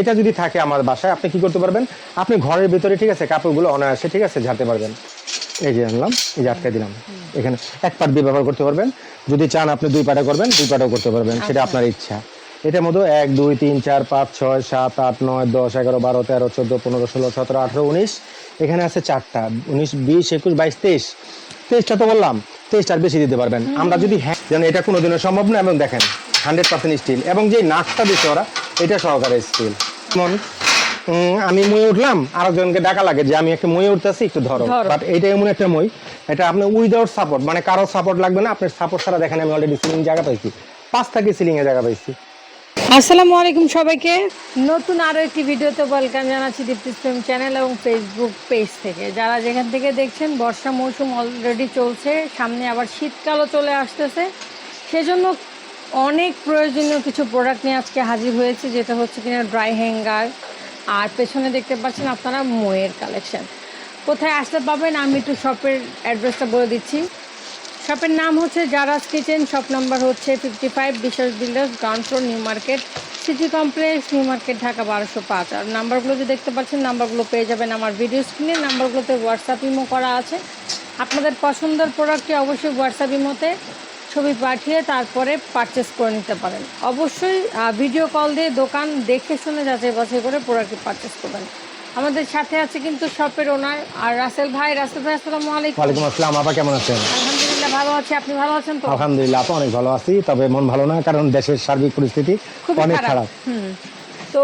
এটা যদি থাকে আমার বাসায় আপনি কি করতে পারবেন? আপনি ঘরের ভিতরে ঠিক আছে কাপড়গুলো অনায়াসে ঠিক আছে ঝাড়তে পারবেন। এই যে আনলাম এই যে আটকে দিলাম। এখানে এক পাট দিয়ে ব্যবহার করতে পারবেন। যদি চান আপনি দুই পাটে করবেন দুই পাটেও করতে পারবেন সেটা আপনার ইচ্ছা। এটার মধ্যে এক দুই তিন চার পাঁচ ছয় সাত আট নয় দশ এগারো বারো তেরো চোদ্দ পনেরো ষোলো সতেরো আঠেরো উনিশ। এখানে আছে চারটা উনিশ বিশ একুশ বাইশ তেইশ। তেইশটা তো বললাম তেইশটার বেশি দিতে পারবেন। আমরা যদি হ্যাঁ যেন এটা কোনোদিনও সম্ভব না এবং দেখেন হান্ড্রেড পার্সেন্ট স্টিল। এবং যে নাকটা দিচ্ছে ওরা এটা সহকারে স্টিল। যেমন আমি মই উঠলাম আরেকজনকে ডাকা লাগে যে আমি একটা মই উঠতেছি একটু ধরো। বাট এটা এমন একটা মই এটা আপনি উইদাউট সাপোর্ট মানে কারও সাপোর্ট লাগবে না আপনার সাপোর্ট ছাড়া দেখেন আমি অলরেডি সিলিং জায়গা পাইছি। পাঁচ থেকে সিলিং এর জায়গা পাইছি। আসসালামু আলাইকুম সবাইকে। নতুন আরও একটি ভিডিওতে ওয়েলকাম জানাচ্ছি দীপ্তি ফিল্ম চ্যানেল এবং ফেসবুক পেজ থেকে। যারা যেখান থেকে দেখছেন বর্ষা মৌসুম অলরেডি চলছে সামনে আবার শীতকালও চলে আসতেছে। সেজন্য অনেক প্রয়োজনীয় কিছু প্রোডাক্ট নিয়ে আজকে হাজির হয়েছে, যেটা হচ্ছে কিনা ড্রাই হ্যাঙ্গার আর পেছনে দেখতে পাচ্ছেন আপনারা ময়ের কালেকশন কোথায় আসতে পাবেন আমি একটু শপের অ্যাড্রেসটা বলে দিচ্ছি। শপের নাম হচ্ছে জারাস কিচেন শপ নাম্বার হচ্ছে fifty five Biswas builders ground floor new market city complex new market Dhaka বারোশো পাঁচ। আর নাম্বারগুলো যে দেখতে পাচ্ছেন নাম্বারগুলো পেয়ে যাবেন আমার ভিডিও স্ক্রিনে নাম্বারগুলোতে হোয়াটসঅ্যাপ ইমো করা আছে। আপনাদের পছন্দের প্রোডাক্টটি অবশ্যই হোয়াটসঅ্যাপ ইমোতে ছবি পাঠিয়ে তারপরে পারচেস করে নিতে পারেন। অবশ্যই ভিডিও কল দিয়ে দোকান দেখে শুনে যাচাই বাছাই করে প্রোডাক্টটি পারচেস করবেন। আমাদের সাথে আছে কিন্তু শপের ওনার আর রাসেল ভাই রাসেল ভাই আসসালামু আলাইকুম। ওয়ালাইকুম আসসালাম আপা কেমন আছেন? আলহামদুলিল্লাহ ভালো আছি আপনি ভালো আছেন তো? আলহামদুলিল্লাহ আপা অনেক ভালো আছি তবে মন ভালো না কারণ দেশের সার্বিক পরিস্থিতি অনেক খারাপ। তো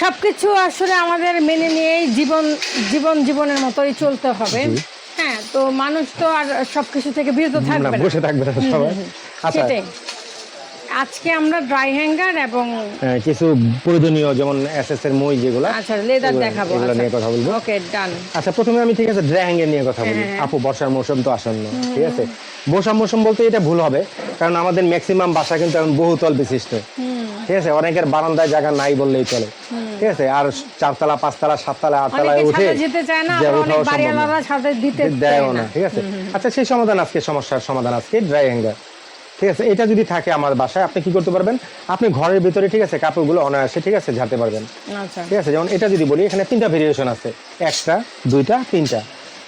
সবকিছু আসলে আমাদের মেনে নিয়েই জীবন জীবন জীবনের মতোই চলতে হবে। হ্যাঁ তো মানুষ তো আর সবকিছু থেকে বিরত থাকবে না। বসে থাকবে না সবাই। আচ্ছা। আজকে আমরা ড্রাই হ্যাঙ্গার এবং কিছু প্রয়োজনীয় যেমন এসএস এর মই যেগুলো আচ্ছা লেদার দেখাবো এগুলো নিয়ে কথা বলব। ওকে ডান আচ্ছা প্রথমে আমি ঠিক আছে ড্রাই হ্যাঙ্গের নিয়ে কথা বলি। হ্যাঁ। আপু বর্ষার মৌসুম তো আসন্ন ঠিক আছে? বর্ষার মৌসুম বলতে এটা ভুল হবে কারণ আমাদের ম্যাক্সিমাম বাসা কিন্তু এখন বহুতল বিশিষ্ট। ঠিক আছে? অনেকের বারান্দায় জায়গা নাই বললেই চলে। ঠিক আছে? আর চারতলা পাঁচতলা সাততলা আটতলায় উঠে চায় না ঠিক আছে? আচ্ছা সেই সমাধান আজকে সমস্যার সমাধান আজকে ড্রাই হ্যাঙ্গার ঠিক আছে? এটা যদি থাকে আমার বাসায় আপনি কি করতে পারবেন? আপনি ঘরের ভিতরে ঠিক আছে কাপড়গুলো অনায়াসে ঠিক আছে ঝাড়তে পারবেন। আচ্ছা। ঠিক আছে? যেমন এটা যদি বলি এখানে তিনটা ভেরিয়েশন আছে। একটা দুইটা তিনটা।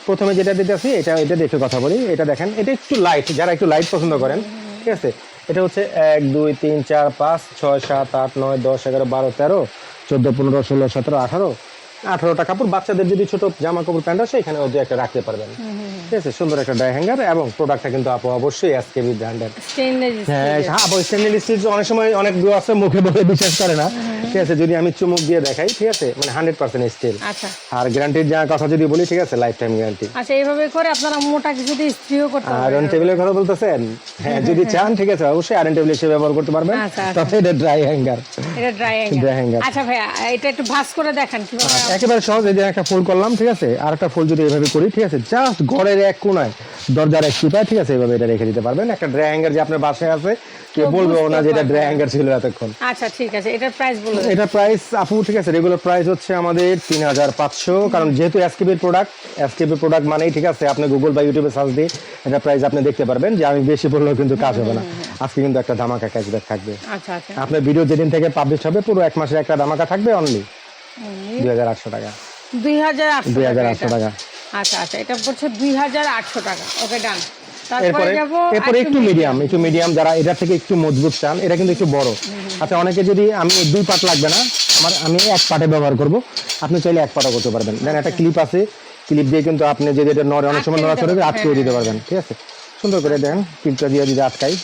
প্রথমে যেটা দিতে আছি এটা এটা দেখে কথা বলি। এটা দেখেন এটা একটু লাইট যারা একটু লাইট পছন্দ করেন ঠিক আছে? এটা হচ্ছে এক দুই তিন চার পাঁচ ছয় সাত আট নয় দশ এগারো বারো তেরো চোদ্দ পনেরো ষোলো সতেরো আঠারো আঠারোটা কাপড়। বাচ্চাদের যদি ছোট জামা কাপড় প্যান্ট আছে এখানে ওদের একটা রাখতে পারবেন। ঠিক আছে? সুন্দর একটা ড্রাই হ্যাঙ্গার এবং প্রোডাক্টটা কিন্তু আপু অবশ্যই এসকেবি ব্র্যান্ডের হ্যাঁ হ্যাঁ স্টেনলেস স্টিল অনেক সময় অনেক আছে মুখে বলে বিশ্বাস করে না। ঠিক আছে যদি আমি চুমুক দিয়ে দেখাই ঠিক আছে? মানে হান্ড্রেড পার্সেন্ট স্টিল আচ্ছা। আর গ্যারান্টির যা কথা যদি বলি ঠিক আছে? লাইফ টাইম গ্যারান্টি আচ্ছা এইভাবে করে আপনারা মোটা কিছু দিয়ে স্ত্রীও করতে আর পারেন অন টেবিলের কথা বলতেছেন? হ্যাঁ যদি চান ঠিক আছে অবশ্যই আয়রন টেবিল হিসেবে ব্যবহার করতে পারবেন। আচ্ছা, আচ্ছা। তবে এটা ড্রাই হ্যাঙ্গার এটা ড্রাই হ্যাঙ্গার আচ্ছা ভাইয়া এটা একটু ভাঁজ করে দেখান কীভাবে একেবারে সহজ এই যে একটা ফুল করলাম ঠিক আছে? আর একটা ফুল যদি এভাবে করি ঠিক আছে? জাস্ট ঘরের এক কোনায় দরজার এক চিপায় ঠিক আছে? এইভাবে এটা রেখে দিতে পারবেন। একটা ড্রাই হ্যাঙ্গার যে আপনার বাসায় আছে কেউ বলবে না বুঝতে যে এটা ড্রাই হ্যাঙ্গার ছিল এতক্ষণ? আচ্ছা ঠিক আছে এটার প্রাইস বলে দেন। এটা প্রাইস আপু ঠিক আছে রেগুলার প্রাইস হচ্ছে আমাদের তিন হাজার পাঁচশো। কারণ যেহেতু প্রোডাক্ট প্রোডাক্ট মানেই ঠিক আছে আপনি গুগল বা ইউটিউবে সার্চ দিয়ে এটা প্রাইস আপনি দেখতে পারবেন যে আমি বেশি বললেও কিন্তু কাজ হবে না। আজকে কিন্তু একটা ধামাকা ক্যাশব্যাক থাকবে। আচ্ছা আচ্ছা। আপনার ভিডিও যেদিন থেকে পাবলিশ হবে পুরো এক মাসের একটা ধামাকা থাকবে অনলি দুই হাজার আটশো টাকা। দুই হাজার আটশো দুই হাজার টাকা। আচ্ছা আচ্ছা এটা পড়ছে দুই হাজার আটশো টাকা। ওকে ডান এরপরে এরপরে একটু মিডিয়াম একটু মিডিয়াম যারা এটা থেকে একটু মজবুত চান এটা কিন্তু একটু বড়। আচ্ছা অনেকে যদি আমি দুই পাট লাগবে না আমার আমি এক পাটে ব্যবহার করব। আপনি চাইলে এক পাটও করতে পারবেন। দেন একটা ক্লিপ আছে ক্লিপ দিয়ে কিন্তু আপনি যদি এটা নড়ে অনেক সময় নড়া আটকেও হ্যাঁ, দিতে পারবেন ঠিক আছে? সুন্দর করে দেন ক্লিপটা দিয়ে যদি আটকাই।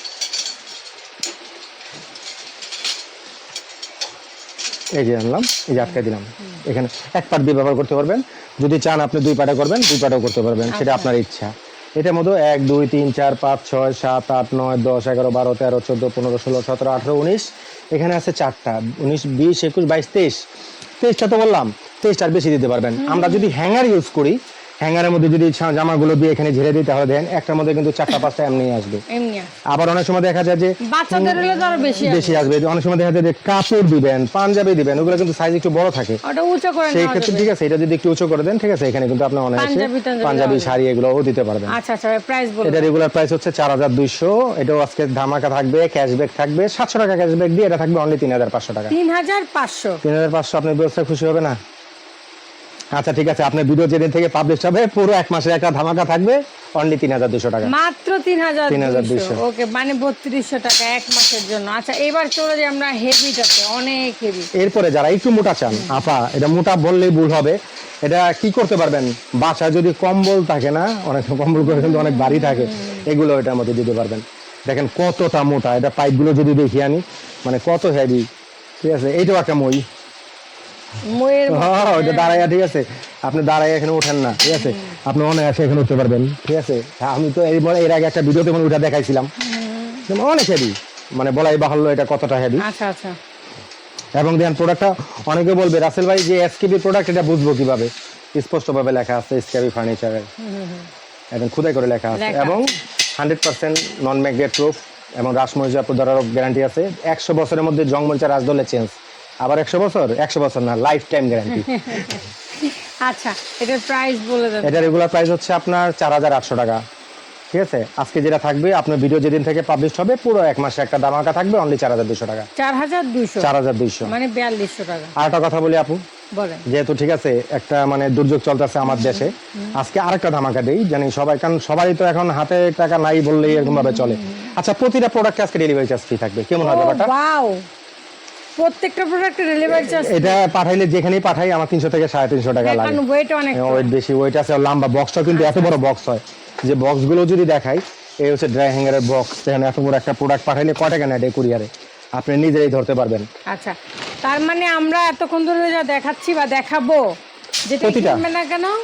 এই যে আনলাম এই যে আটকে দিলাম। এখানে এক পাট দিয়ে ব্যবহার করতে পারবেন। যদি চান আপনি দুই পাটে করবেন দুই পাটেও করতে পারবেন সেটা আপনার ইচ্ছা। এটার মধ্যে এক দুই তিন চার পাঁচ ছয় সাত আট নয় দশ এগারো বারো তেরো চোদ্দ পনেরো ষোলো সতেরো আঠেরো উনিশ। এখানে আছে চারটা। উনিশ বিশ একুশ বাইশ তেইশ। তেইশটা তো বললাম। তেইশটার বেশি দিতে পারবেন। আমরা যদি হ্যাঙ্গার ইউজ করি হ্যাঙ্গারের মধ্যে যদি জামাগুলো দিয়ে এখানে ঝেড়ে দিই তাহলে দেন একটার মধ্যে কিন্তু চারটা পাঁচটা এমনি আসবে। আবার অনেক সময় দেখা যায় যে বাচ্চাদের বেশি বেশি আসবে। অনেক সময় দেখা যায় যে কাপড় দিবেন পাঞ্জাবি দিবেন ওগুলো কিন্তু সাইজ একটু বড় থাকে। সেই ক্ষেত্রে ঠিক আছে এটা যদি একটু উঁচু করে দেন ঠিক আছে এখানে কিন্তু আপনি অনায়াসে পাঞ্জাবি শাড়ি এগুলোও দিতে পারবেন। আচ্ছা আচ্ছা প্রাইস বলুন। এটা রেগুলার প্রাইস হচ্ছে চার হাজার দুইশো। এটাও আজকে ধামাকা থাকবে ক্যাশব্যাক থাকবে। সাতশো টাকা ক্যাশব্যাক দিয়ে এটা থাকবে অনলি তিন হাজার পাঁচশো টাকা। তিন হাজার পাঁচশো। তিন হাজার পাঁচশো আপনি ব্যবসায় খুশি হবে না? আচ্ছা ঠিক আছে। আপনার ভিডিও যেদিন থেকে পাবলিশ হবে পুরো এক মাসের একটা ধামাকা থাকবে। অনলি তিন হাজার দুশো টাকা। মাত্র তিন হাজার 3,200 ওকে মানে বত্রিশশো টাকা এক মাসের জন্য। আচ্ছা এবার চলে যাই আমরা হেভিটাতে অনেক হেভি এরপরে যারা একটু মোটা চান আপা এটা মোটা বললেই ভুল হবে। এটা কি করতে পারবেন? বাসায় যদি কম্বল থাকে না অনেক কম্বল করে কিন্তু অনেক বাড়ি থাকে এগুলো এটার মধ্যে দিতে পারবেন। দেখেন কতটা মোটা এটা পাইপগুলো যদি দেখি আনি মানে কত হেভি ঠিক আছে এইটাও একটা মই। দাঁড়াইয়া ঠিক আছে। আপনি দাঁড়াইয়া এখানে ওঠেন না ঠিক আছে? আপনি অনায়াসে এখানে উঠতে পারবেন ঠিক আছে? আমি তো এর এর আগে একটা ভিডিওতে মানে ওটা দেখাইছিলাম। অনেক হেভি মানে বলাই বাহুল্য এটা কতটা হেভি আচ্ছা আচ্ছা। এবং দেন প্রোডাক্টটা অনেকে বলবে রাসেল ভাই যে এসকেবি প্রোডাক্ট এটা বুঝব কীভাবে? স্পষ্টভাবে লেখা আছে এসকেবি ফার্নিচারের একদম খুদাই করে লেখা আছে। এবং hundred percent non magnet proof এবং রাসমরিচা ধরার গ্যারান্টি আছে। একশো বছরের মধ্যে জংমরিচা রাস ধরলে চেঞ্জ আবার একশো বছর? একশো বছর না লাইফ টাইম গ্যারান্টি আচ্ছা এটার প্রাইস বলে এটা রেগুলার প্রাইস হচ্ছে আপনার চার হাজার আটশো টাকা। ঠিক আছে? আজকে যেটা থাকবে আপনার ভিডিও যেদিন থেকে পাবলিশ হবে পুরো এক মাসে একটা দামাকা থাকবে অনলি চার হাজার দুশো টাকা। চার হাজার দুইশো? চার হাজার দুইশো। মানে বিয়াল্লিশশো টাকা। আর একটা কথা বলি আপু। যেহেতু ঠিক আছে একটা মানে দুর্যোগ চলতেছে আমার দেশে আজকে আরেকটা ধামাকা দেই জানি সবাই কারণ সবাই তো এখন হাতে টাকা নাই বললেই এরকম ভাবে চলে। আচ্ছা প্রতিটা প্রোডাক্ট আজকে ডেলিভারি চার্জ ফ্রি থাকবে? কেমন হয় ব্যাপারটা? প্রত্যেকটা প্রোডাক্টের ডেলিভারি চার্জ এটা পাঠাইলে যেখানেই পাঠাই আমার তিনশো থেকে সাড়ে তিনশো টাকা লাগে। কারণ ওয়েট অনেক ওয়েট বেশি ওয়েট আছে আর লম্বা বক্সটা কিন্তু এত বড় বক্স হয়। যে বক্সগুলো যদি দেখাই এই হচ্ছে ড্রাই হ্যাঙ্গারের বক্স দেখেন এত বড় একটা প্রোডাক্ট পাঠাইলে কয় টাকা নেয় কুরিয়ারে আপনি নিজেরাই ধরতে পারবেন। আচ্ছা তার মানে আমরা এতক্ষণ ধরে যা দেখাচ্ছি বা দেখাবো প্রতিটা।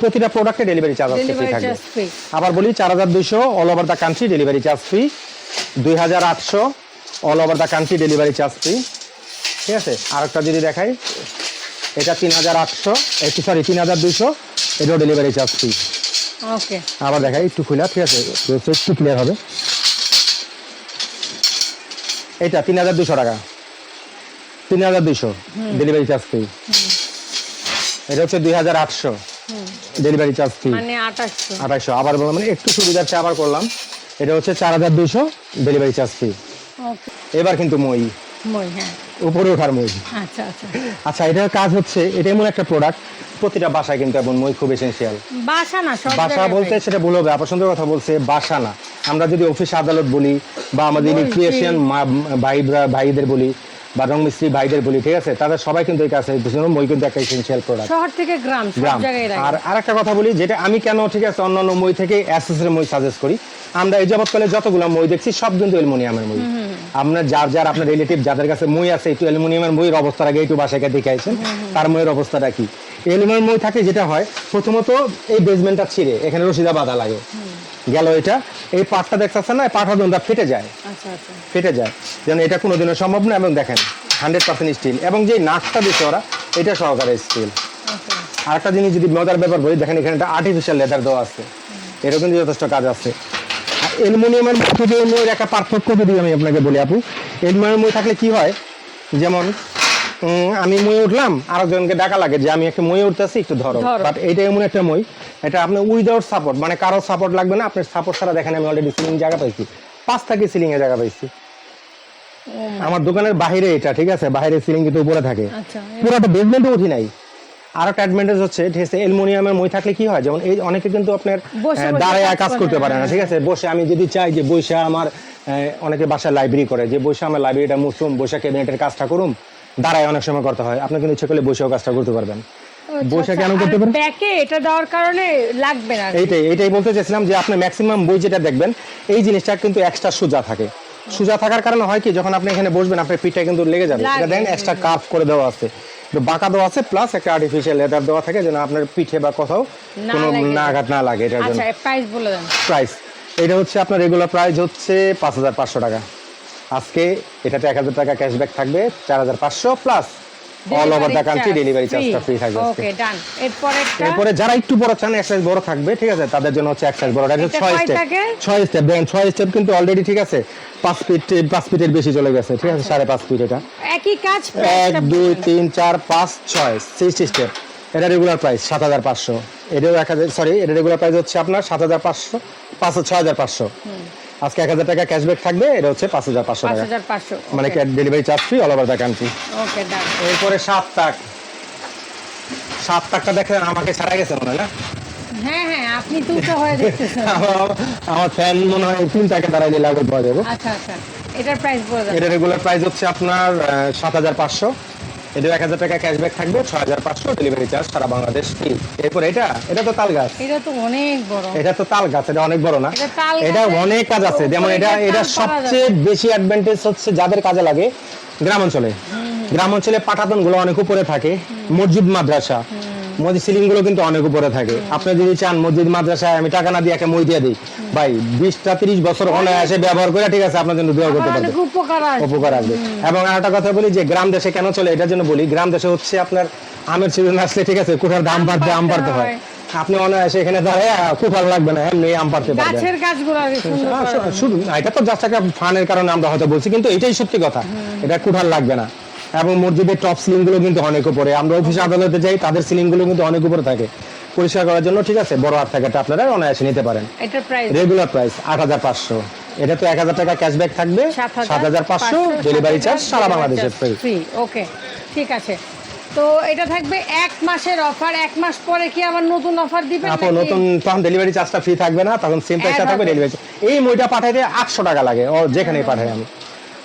প্রতিটা প্রোডাক্টে ডেলিভারি চার্জ ফ্রি থাকবে। আবার বলি চার হাজার দুইশো all over the country delivery charge free দুই হাজার আটশো all over the country delivery charge free ঠিক আছে? আরেকটা যদি দেখাই এটা তিন হাজার আটশো একটু সরি তিন হাজার দুইশো এটাও ডেলিভারি চার্জ ফ্রি ওকে আবার দেখাই একটু খুলে ঠিক আছে? একটু ক্লিয়ার হবে। এটা তিন হাজার দুশো টাকা। তিন হাজার দুইশো ডেলিভারি চার্জ ফ্রি এটা হচ্ছে দুই হাজার আটশো ডেলিভারি চার্জ ফ্রি মানে আঠাশশো। আবার বললাম মানে একটু সুবিধার্থে আবার করলাম। এটা হচ্ছে চার হাজার দুইশো ডেলিভারি চার্জ ফ্রি এবার কিন্তু মই। মই হ্যাঁ। উপরে ওঠার মই আচ্ছা আচ্ছা। আচ্ছা এটার কাজ হচ্ছে এটা এমন একটা প্রোডাক্ট প্রতিটা বাসায় কিন্তু এমন মই খুব এসেন্সিয়াল বাসা না সব বাসা বলতে সেটা ভুল হবে আপনার সুন্দর কথা বলছে বাসা না। আমরা যদি অফিস আদালত বলি বা আমাদের। ইলেকট্রিশিয়ান ভাই ভাইদের বলি বা রং মিস্ত্রি ভাইদের বলি ঠিক আছে? তাদের সবাই কিন্তু এই কাছে মই কিন্তু একটা এসেন্সিয়াল প্রোডাক্ট শহর থেকে গ্রাম সব জায়গায় আর আরেকটা কথা বলি যেটা আমি কেন ঠিক আছে অন্যান্য মই থেকে অ্যাসেসের মই সাজেস্ট করি আমরা এই যাবৎকালে যতগুলো মই দেখছি সব কিন্তু অ্যালুমিনিয়ামের মই। আপনার যার যার আপনার রিলেটিভ যাদের কাছে মই আছে একটু অ্যালুমিনিয়ামের মইয়ের অবস্থার আগে একটু বাসায় দেখে আইছেন তার মইয়ের অবস্থাটা কি? অ্যালুমিনিয়াম মই থাকে যেটা হয় প্রথমত এই বেসমেন্টটা ছিঁড়ে এখানে রশিদা বাঁধা লাগে। গেল এটা। এই পাটটা দেখতেছেন না? পাটা দোনটা ফেটে যায়। আচ্ছা আচ্ছা। ফেটে যায়। যেন এটা কোনোদিনও সম্ভব না এবং দেখেন হান্ড্রেড পার্সেন্ট স্টিল এবং যে নাকটা দিচ্ছে ওরা এটা সহকারে স্টিল আর একটা জিনিস যদি মজার ব্যাপার বলি দেখেন এখানে একটা আর্টিফিশিয়াল লেদার দেওয়া আছে। এরও কিন্তু যথেষ্ট কাজ আছে। আর অ্যালুমিনিয়ামের মধ্যে একটা পার্থক্য যদি আমি আপনাকে বলি আপু অ্যালুমিনিয়াম থাকলে কি হয়? যেমন আমি মই উঠলাম আরেকজনকে ডাকা লাগে যে আমি একটা মই উঠতেছি একটু ধরো। বাট এইটা এমন একটা মই এটা আপনি উইদাউট সাপোর্ট মানে কারও সাপোর্ট লাগবে না আপনার সাপোর্ট ছাড়া দেখেন আমি অলরেডি সিলিং জায়গা পাইছি। পাঁচ থেকে সিলিং এর জায়গা পাইছি। আমার দোকানের বাইরে এটা ঠিক আছে? বাইরে সিলিং কিন্তু উপরে থাকে। আচ্ছা। পুরোটা বেসমেন্টে উঠি নাই। আর একটা অ্যাডভান্টেজ হচ্ছে ঠিক আছে অ্যালুমিনিয়ামের মই থাকলে কি হয়? যেমন এই অনেকে কিন্তু আপনার দাঁড়ায় কাজ করতে পারে না হ্যাঁ। ঠিক আছে? বসে আমি যদি চাই যে বসে আমার অনেকে বাসায় লাইব্রেরি করে যে বসে আমার লাইব্রেরিটা মুছুম বসে ক্যাবিনেটের কাজটা করুম দাঁড়ায় অনেক সময় করতে হয়। আপনি কিন্তু ইচ্ছে করলে বসেও কাজটা করতে পারবেন। বসে কেন করতে পারেন ব্যাকে এটা দেওয়ার কারণে লাগবে না এইটাই এইটাই বলতে চাইছিলাম যে আপনি ম্যাক্সিমাম বই যেটা দেখবেন এই জিনিসটা কিন্তু এক্সট্রা সোজা থাকে। সোজা থাকার কারণে হয় কি যখন আপনি এখানে বসবেন আপনার পিঠটা কিন্তু লেগে যাবে। এটা দেখেন এক্সট্রা কার্ভ করে দেওয়া আছে। বাঁকা দেওয়া আছে প্লাস একটা আর্টিফিশিয়াল লেদার দেওয়া থাকে যেন আপনার পিঠে বা কোথাও কোনো না আঘাত না লাগে এটার জন্য। আচ্ছা প্রাইস বলে দেন। প্রাইস এটা হচ্ছে আপনার রেগুলার প্রাইস হচ্ছে পাঁচ হাজার পাঁচশো টাকা। আজকে এটাতে এক হাজার টাকা ক্যাশব্যাক থাকবে চার হাজার পাঁচশো plus all over the country delivery চার্জটা ফ্রি থাকবে ওকে ডান এরপরে যারা একটু বড় চান এক সাইজ বড় থাকবে ঠিক আছে? তাদের জন্য হচ্ছে এক সাইজ বড়। এটা 6 স্টেপ 6 স্টেপ দেন 6 স্টেপ কিন্তু অলরেডি ঠিক আছে। 5 ফিট 5 ফিটের বেশি চলে গেছে ঠিক আছে? 5.5 ফিট এটা। একই কাজ 1 2 3 4 5 6 60 স্টেপ এটা রেগুলার প্রাইস 7500 এটাও 1000 সরি এটা রেগুলার প্রাইস হচ্ছে আপনার 7500 5 6500 আজকে এক হাজার টাকা ক্যাশব্যাক থাকবে এটা হচ্ছে পাঁচ হাজার পাঁচশো পাঁচ টাকা মানে delivery charge free all over the country এরপরে সাত তাক। সাত তাকটা দেখেন আমাকে ছাড়া গেছে মনে হয় না? হ্যাঁ হ্যাঁ আপনি হয়ে দেখতেছেন আমার- ফ্যান মনে হয় তিন টাকা দাঁড়াইলে পাওয়া যাবে। আচ্ছা আচ্ছা এটার প্রাইস বলে দেন এটা রেগুলার প্রাইস হচ্ছে আপনার সাত হাজার পাঁচশো। এটা এক হাজার টাকা ক্যাশব্যাক থাকবে ছয় হাজার পাঁচশো ডেলিভারি চার্জ সারা বাংলাদেশ ফ্রি এরপর এটা এটা তো তাল গাছ। এটা তো অনেক বড়। এটা তো তাল গাছ এটা অনেক বড় না? এটা অনেক কাজ আছে। যেমন এটা এটা সবচেয়ে বেশি অ্যাডভান্টেজ হচ্ছে যাদের কাজে লাগে গ্রাম অঞ্চলে। গ্রাম অঞ্চলে পাঠাতনগুলো অনেক উপরে থাকে। মসজিদ মাদ্রাসা। মসজিদ সিলিংগুলো কিন্তু অনেক উপরে থাকে। আপনি যদি চান মসজিদ মাদ্রাসায় আমি টাকা না দিয়ে একে মই দিয়ে দিই। ভাই বিশটা তিরিশ বছর অনায়াসে ব্যবহার করে ঠিক আছে আপনার জন্য দোয়া করতে পারবে। উপকার আসবে। এবং আরেকটা কথা বলি যে গ্রাম দেশে কেন চলে? এটার জন্য বলি গ্রাম দেশে হচ্ছে আপনার আমের সিজন আসলে ঠিক আছে কুঠার দাম বাড়তে আম পারতে হয়। আপনি অনায়াসে এখানে দাঁড়ায় কুঠার লাগবে না এমনি আম পারতে পারবেন। গাছের এটা তো জাস্ট একটা ফানের কারণে আমরা হয়তো বলছি কিন্তু এটাই সত্যি কথা। এটা কুঠার লাগবে না। এবং মসজিদের টপ সিলিংগুলো কিন্তু অনেক উপরে। আমরা অফিস আদালতে যাই তাদের সিলিংগুলো কিন্তু অনেক উপরে থাকে। পরিষ্কার করার জন্য ঠিক আছে বড় হাত থাকে এটা আপনারা অনায়াসে নিতে পারেন। রেগুলার প্রাইস আট হাজার পাঁচশো। এটা তো এক হাজার টাকা ক্যাশব্যাক থাকবে সাত হাজার পাঁচশো ডেলিভারি চার্জ সারা বাংলাদেশের ফ্রি ওকে ঠিক আছে। তো এটা থাকবে এক মাসের অফার এক মাস পরে কি আবার নতুন অফার দিবেন আপু? নতুন তখন ডেলিভারি চার্জটা ফ্রি থাকবে না তখন সেম প্রাইসটা থাকবে ডেলিভারি এই মইটা পাঠাইতে আটশো টাকা লাগে ও যেখানেই পাঠাই আমি।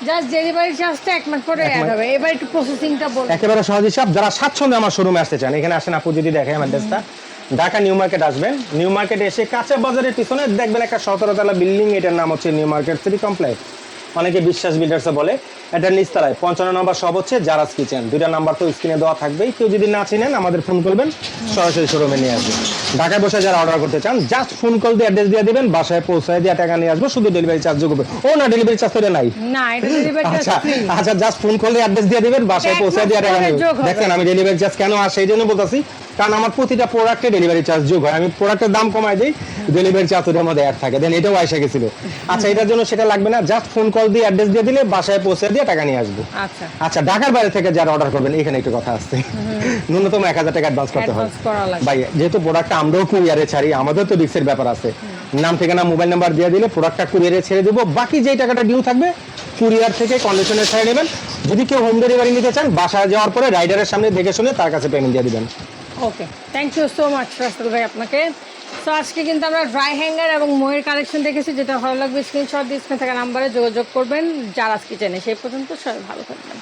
জাস্ট ডেলিভারি চার্জটা এক মাস পরে অ্যাড হবে। এবার একটু প্রসেসিংটা বলুন। একেবারে সহজ হিসাব যারা স্বাচ্ছন্দ্যে আমার শোরুমে আসতে চান এখানে আসেন আপু যদি দেখেন অ্যাড্রেসটা ড্রেসটা ঢাকা নিউ মার্কেট আসবেন। নিউ মার্কেট এসে কাঁচা বাজারের পিছনে দেখবেন একটা সতেরো তলা বিল্ডিং এটার নাম হচ্ছে নিউ মার্কেট সিটি কমপ্লেক্স। অনেকে বিশ্বাস বিল্ডার্সে বলে এটা নিচতলায়। পঞ্চান্ন নম্বর সব হচ্ছে জারাস কিচেন দুইটা নাম্বার তো স্ক্রিনে দেওয়া থাকবেই। কেউ যদি না চিনেন আমাদের ফোন করবেন সরাসরি শোরুমে নিয়ে আসবেন ঢাকায় বসে যারা অর্ডার করতে চান জাস্ট ফোন কল দিয়ে অ্যাড্রেস দিয়ে দিবেন বাসায় পৌঁছায় দিয়ে টাকা নিয়ে আসব শুধু ডেলিভারি চার্জ যোগ হবে। ও না ডেলিভারি চার্জ তো নাই। না এটা ডেলিভারি আচ্ছা ফ্রি আচ্ছা জাস্ট ফোন করলে অ্যাড্রেস দিয়ে দিবেন বাসায় পৌঁছায় দিয়ে টাকা নেবেন দেখেন আমি ডেলিভারি চার্জ কেন আর সেই জন্য বলতেছি কারণ আমার প্রতিটা প্রোডাক্টে ডেলিভারি চার্জ যোগ হয়। আমি প্রোডাক্টের দাম কমাই দিই ডেলিভারি চার্জ ওটার মধ্যে অ্যাড থাকে। দেন এটাও আইসা গেছিল। আচ্ছা এটার জন্য সেটা লাগবে না জাস্ট ফোন কল দিয়ে অ্যাড্রেস দিয়ে দিলে বাসায় পৌঁছে দিয়ে টাকা নিয়ে আসব। আচ্ছা। আচ্ছা ঢাকার বাইরে থেকে যারা অর্ডার করবেন এখানে একটু কথা আসছে ন্যূনতম এক হাজার টাকা অ্যাডভান্স করতে হয় লাগবে। ভাই যেহেতু প্রোডাক্টটা আমরাও কুরিয়ারে ছাড়ি আমাদের তো রিক্সের ব্যাপার আছে। নাম ঠিকানা মোবাইল নাম্বার দিয়ে দিলে প্রোডাক্টটা কুরিয়ারে ছেড়ে দেবো। বাকি যেই টাকাটা ডিউ থাকবে কুরিয়ার থেকে কন্ডিশনে ছেড়ে নেবেন যদি কেউ হোম ডেলিভারি নিতে চান বাসায় যাওয়ার পরে রাইডারের সামনে দেখে শুনে তার কাছে পেমেন্ট দিয়ে দিবেন। Okay thank you so much Russel ভাই, আপনাকে। সো আজকে কিন্তু আমরা ড্রাই হ্যাঙ্গার এবং ময়ের কালেকশন দেখেছি, যেটা ভালো লাগবে স্ক্রিনশট দিয়ে স্ক্রিন থাকা নাম্বারে যোগাযোগ করবেন, যারা চেনে সেই পর্যন্ত সবাই ভালো থাকবেন।